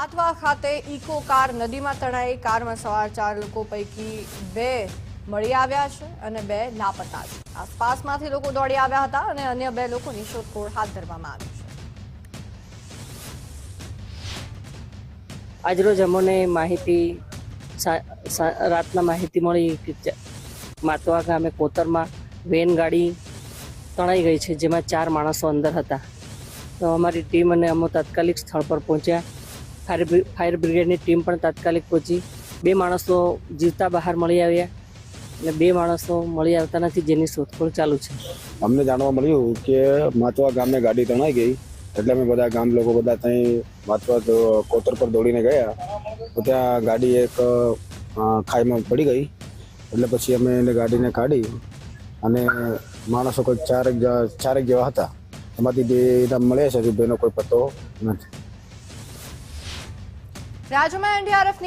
આથવા ખાતે eco car નદીમાં તણાઈ કારમાં સવાર ચાર લોકો પૈકી બે મળી આવ્યા છે અને બે લાપતા છે. આસપાસમાંથી લોકો દોડી આવ્યા હતા અને અન્ય બે લોકોની શોધખોળ હાથ ધરવામાં આવી છે. આજરોજ અમને માહિતી રાતના માહિતી મળી કે માતવા ગામે કોતરમાં વેન ગાડી તણાઈ ગઈ છે, જેમાં ચાર માણસો અંદર હતા. તો અમારી ટીમ અને અમે તાત્કાલિક સ્થળ પર પહોંચ્યા. ફાયર ફાયર બ્રિગેડની ટીમ પણ તાત્કાલિક પહોંચી. બે માણસો જીવતા બહાર મળી આવ્યા અને બે માણસો મળી આવતા નથી જેની શોધખોળ ચાલુ છે. અમને જાણવા મળ્યું કે માતવા ગામને ગાડી તણાઈ ગઈ એટલે અમે બધા ગામ લોકો બધા ત્યાં માતવા કોતર પર દોડીને ગયા. તો ત્યાં ગાડી એક ખાઈમાં પડી ગઈ. એટલે પછી અમે એને ગાડીને કાઢી અને માણસો કોઈ ચારેક ચારેક જેવા હતા. એમાંથી બે નામ મળ્યા છે, હજુ બેનો કોઈ પત્તો નથી. રાજ્યમાં એનડીઆરએફની